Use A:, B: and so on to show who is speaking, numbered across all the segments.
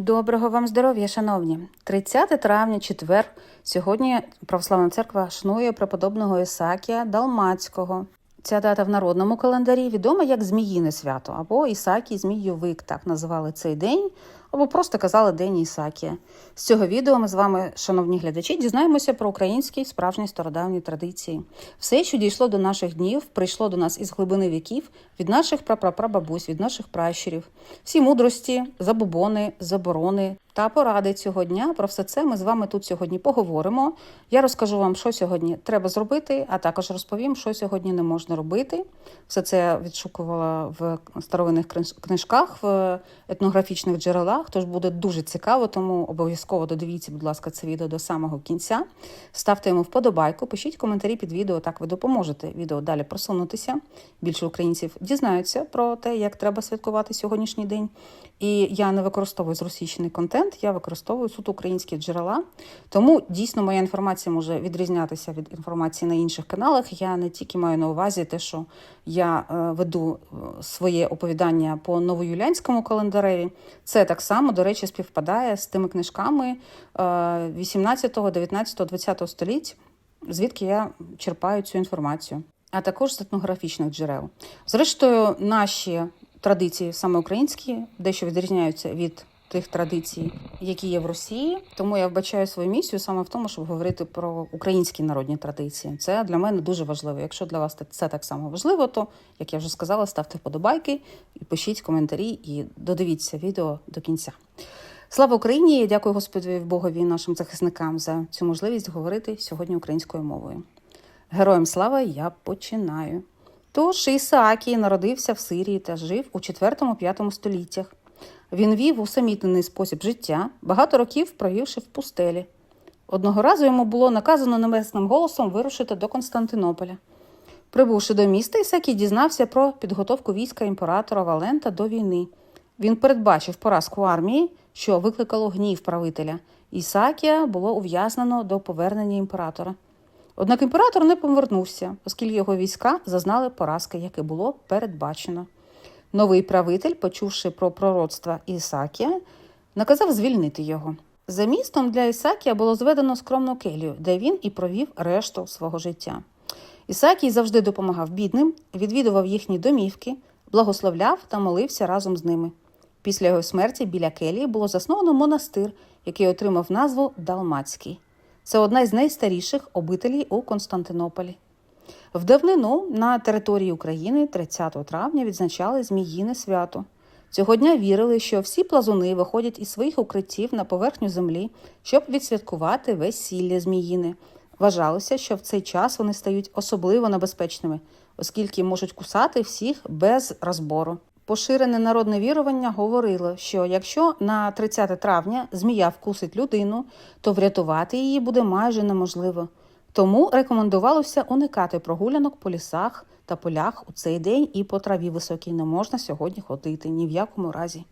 A: Доброго вам здоров'я, шановні! 30 травня, четвер. Сьогодні Православна церква шанує преподобного Ісакія Далмацького. Ця дата в народному календарі відома як Зміїне свято або Ісакій Змійовик, так називали цей день, або просто казали Дені Ісакія. З цього відео ми з вами, шановні глядачі, дізнаємося про українські справжні стародавні традиції. Все, що дійшло до наших днів, прийшло до нас із глибини віків, від наших прапрапрабабусь, від наших пращурів. Всі мудрості, забобони, заборони та поради цього дня. Про все це ми з вами тут сьогодні поговоримо. Я розкажу вам, що сьогодні треба зробити, а також розповім, що сьогодні не можна робити. Все це я відшукувала в старовинних книжках, в етнографічних джерелах. Тож буде дуже цікаво, тому обов'язково додивіться, будь ласка, це відео до самого кінця. Ставте йому вподобайку, пишіть коментарі під відео. Так ви допоможете відео далі просунутися. Більше українців дізнаються про те, як треба святкувати сьогоднішній день. І я не використовую зросійщений контент, я використовую суто українські джерела. Тому дійсно моя інформація може відрізнятися від інформації на інших каналах. Я не тільки маю на увазі те, що я е, веду е, своє оповідання по новоюліанському календареві. Це так само, до речі, співпадає з тими книжками е, 18, 19, 20 століть, звідки я черпаю цю інформацію. А також з етнографічних джерел. Зрештою, наші традиції саме українські, дещо відрізняються від тих традицій, які є в Росії. Тому я вбачаю свою місію саме в тому, щоб говорити про українські народні традиції. Це для мене дуже важливо. Якщо для вас це так само важливо, то як я вже сказала, ставте вподобайки і пишіть коментарі і додивіться відео до кінця. Слава Україні! Я дякую Господові Богові, нашим захисникам за цю можливість говорити сьогодні українською мовою. Героям слава я починаю. Тож Ісаакій народився в Сирії та жив у 4-5 століттях. Він вів усамітнений спосіб життя, багато років провівши в пустелі. Одного разу йому було наказано небесним голосом вирушити до Константинополя. Прибувши до міста, Ісакій дізнався про підготовку війська імператора Валента до війни. Він передбачив поразку армії, що викликало гнів правителя. Ісакія було ув'язнено до повернення імператора. Однак імператор не повернувся, оскільки його війська зазнали поразки, як і було передбачено. Новий правитель, почувши про пророцтва Ісакія, наказав звільнити його. За містом для Ісакія було зведено скромну келію, де він і провів решту свого життя. Ісакій завжди допомагав бідним, відвідував їхні домівки, благословляв та молився разом з ними. Після його смерті біля келії було засновано монастир, який отримав назву Далмацький. Це одна із найстаріших обителій у Константинополі. В давнину на території України 30 травня відзначали Зміїне свято. Цього дня вірили, що всі плазуни виходять із своїх укриттів на поверхню землі, щоб відсвяткувати весілля Зміїни. Вважалося, що в цей час вони стають особливо небезпечними, оскільки можуть кусати всіх без розбору. Поширене народне вірування говорило, що якщо на 30 травня змія вкусить людину, то врятувати її буде майже неможливо. Тому рекомендувалося уникати прогулянок по лісах та полях у цей день і по траві високій не можна сьогодні ходити ні в якому разі.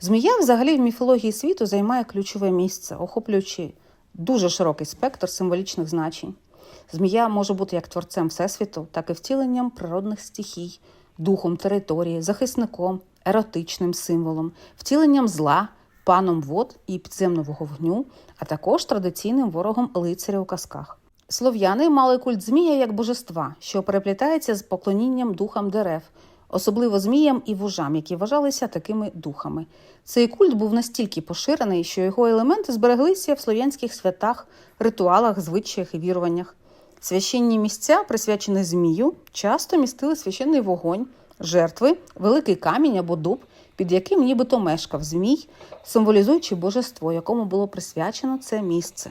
A: Змія взагалі в міфології світу займає ключове місце, охоплюючи дуже широкий спектр символічних значень. Змія може бути як творцем Всесвіту, так і втіленням природних стихій, духом території, захисником, еротичним символом, втіленням зла, паном вод і підземного вогню, а також традиційним ворогом лицаря у казках. Слов'яни мали культ змія як божества, що переплітається з поклонінням духам дерев, особливо зміям і вужам, які вважалися такими духами. Цей культ був настільки поширений, що його елементи збереглися в слов'янських святах, ритуалах, звичаях і віруваннях. Священні місця, присвячені змію, часто містили священний вогонь, жертви, великий камінь або дуб, під яким нібито мешкав змій, символізуючи божество, якому було присвячено це місце.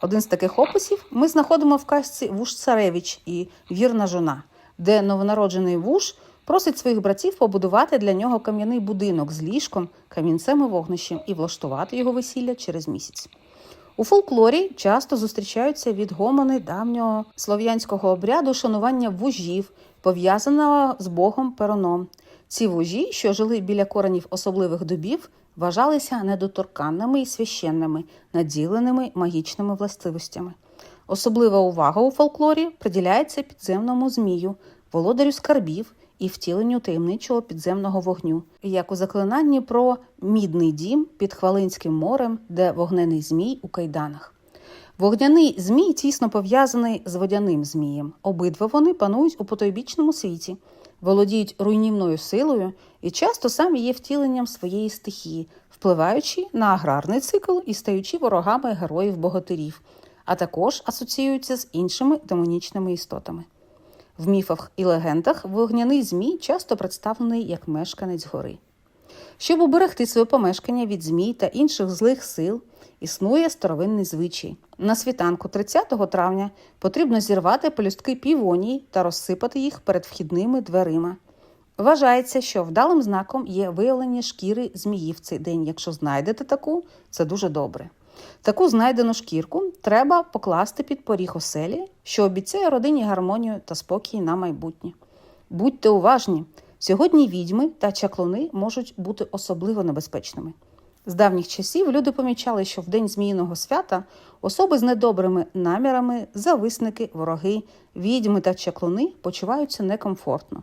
A: Один з таких описів ми знаходимо в казці Вуш Царевич і Вірна жона, де новонароджений вуш просить своїх братів побудувати для нього кам'яний будинок з ліжком, камінцем і вогнищем і влаштувати його весілля через місяць. У фольклорі часто зустрічаються відгомони давнього слов'янського обряду шанування вужів, пов'язаного з богом Пероном. Ці вужі, що жили біля коренів особливих дубів, вважалися недоторканними і священними, наділеними магічними властивостями. Особлива увага у фольклорі приділяється підземному змію, володарю скарбів і втіленню таємничого підземного вогню, як у заклинанні про мідний дім під Хвалинським морем, де вогнений змій у кайданах. Вогняний змій тісно пов'язаний з водяним змієм. Обидва вони панують у потойбічному світі, володіють руйнівною силою і часто самі є втіленням своєї стихії, впливаючи на аграрний цикл і стаючи ворогами героїв-богатирів, а також асоціюються з іншими демонічними істотами. В міфах і легендах вогняний змій часто представлений як мешканець гори. Щоб уберегти своє помешкання від змій та інших злих сил, існує старовинний звичай. На світанку 30 травня потрібно зірвати пелюстки півоній та розсипати їх перед вхідними дверима. Вважається, що вдалим знаком є виявлення шкіри змії в цей день. Якщо знайдете таку, це дуже добре. Таку знайдену шкірку треба покласти під поріг оселі, що обіцяє родині гармонію та спокій на майбутнє. Будьте уважні, сьогодні відьми та чаклуни можуть бути особливо небезпечними. З давніх часів люди помічали, що в день зміїного свята особи з недобрими намірами, зависники, вороги, відьми та чаклуни почуваються некомфортно.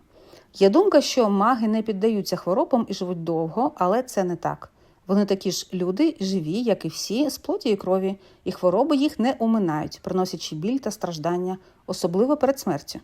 A: Є думка, що маги не піддаються хворобам і живуть довго, але це не так. Вони такі ж люди, живі, як і всі, з плоті і крові, і хвороби їх не оминають, приносячи біль та страждання, особливо перед смертю.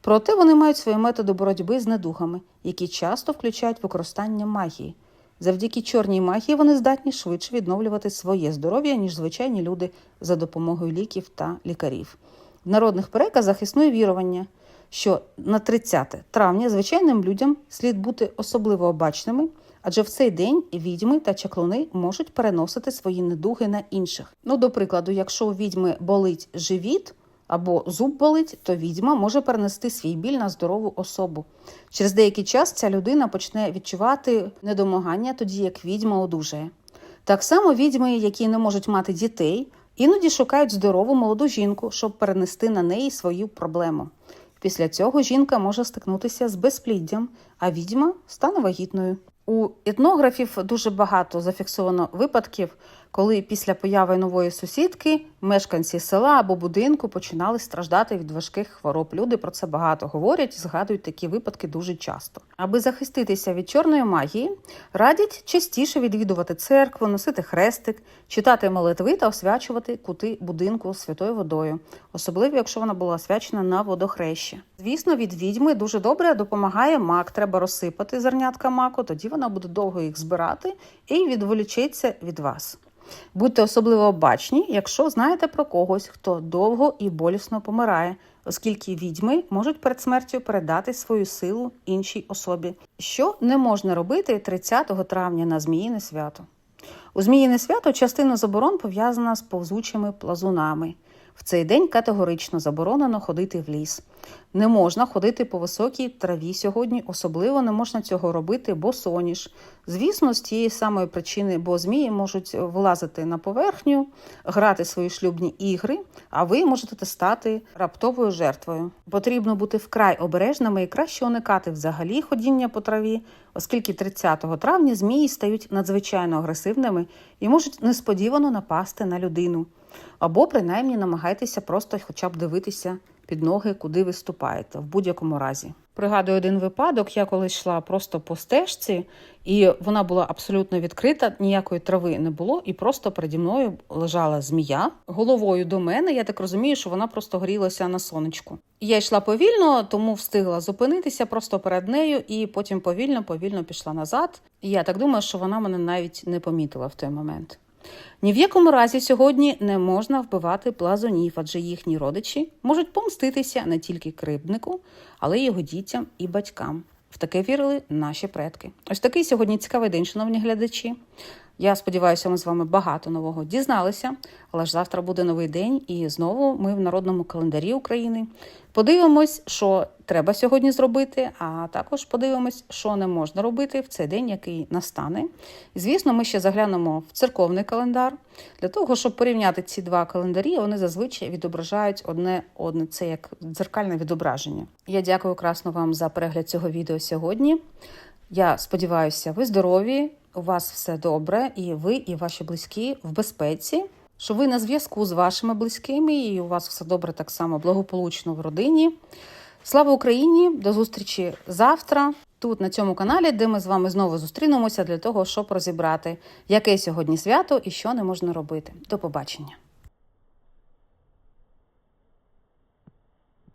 A: Проте вони мають свої методи боротьби з недугами, які часто включають використання магії. Завдяки чорній магії вони здатні швидше відновлювати своє здоров'я, ніж звичайні люди за допомогою ліків та лікарів. В народних переказах існує вірування, що на 30 травня звичайним людям слід бути особливо обачними, адже в цей день відьми та чаклуни можуть переносити свої недуги на інших. Ну, до прикладу, якщо у відьми болить живіт або зуб болить, то відьма може перенести свій біль на здорову особу. Через деякий час ця людина почне відчувати недомагання, тоді як відьма одужає. Так само відьми, які не можуть мати дітей, іноді шукають здорову молоду жінку, щоб перенести на неї свою проблему. Після цього жінка може стикнутися з безпліддям, а відьма стане вагітною. У етнографів дуже багато зафіксовано випадків, коли після появи нової сусідки мешканці села або будинку починали страждати від важких хвороб. Люди про це багато говорять, згадують такі випадки дуже часто. Аби захиститися від чорної магії, радять частіше відвідувати церкву, носити хрестик, читати молитви та освячувати кути будинку святою водою, особливо якщо вона була освячена на водохрещі. Звісно, від відьми дуже добре допомагає мак. Треба розсипати зернятка маку, тоді вона буде довго їх збирати і відволічеться від вас. Будьте особливо обачні, якщо знаєте про когось, хто довго і болісно помирає, оскільки відьми можуть перед смертю передати свою силу іншій особі, що не можна робити 30 травня на Зміїне свято. У Зміїне свято частина заборон пов'язана з повзучими плазунами. В цей день категорично заборонено ходити в ліс. Не можна ходити по високій траві сьогодні, особливо не можна цього робити босоніж. Звісно, з тієї самої причини, бо змії можуть вилазити на поверхню, грати свої шлюбні ігри, а ви можете стати раптовою жертвою. Потрібно бути вкрай обережними і краще уникати взагалі ходіння по траві, оскільки 30 травня змії стають надзвичайно агресивними і можуть несподівано напасти на людину. Або принаймні намагайтеся просто хоча б дивитися під ноги, куди ви ступаєте, в будь-якому разі. Пригадую один випадок, я колись йшла просто по стежці, і вона була абсолютно відкрита, ніякої трави не було, і просто переді мною лежала змія головою до мене. Я так розумію, що вона просто горілася на сонечку. Я йшла повільно, тому встигла зупинитися просто перед нею, і потім повільно, повільно пішла назад. І я так думаю, що вона мене навіть не помітила в той момент. Ні в якому разі сьогодні не можна вбивати плазунів, адже їхні родичі можуть помститися не тільки крибнику, але й його дітям і батькам. В таке вірили наші предки. Ось такий сьогодні цікавий день, шановні глядачі. Я сподіваюся, ми з вами багато нового дізналися, але ж завтра буде новий день, і знову ми в народному календарі України подивимось, що треба сьогодні зробити, а також подивимось, що не можна робити в цей день, який настане. І, звісно, ми ще заглянемо в церковний календар для того, щоб порівняти ці два календарі. Вони зазвичай відображають одне одне. Це як дзеркальне відображення. Я дякую красно вам за перегляд цього відео сьогодні. Я сподіваюся, ви здорові, у вас все добре, і ви, і ваші близькі в безпеці, що ви на зв'язку з вашими близькими, і у вас все добре так само благополучно в родині. Слава Україні! До зустрічі завтра. Тут на цьому каналі, де ми з вами знову зустрінемося для того, щоб розібрати, яке сьогодні свято і що не можна робити. До побачення.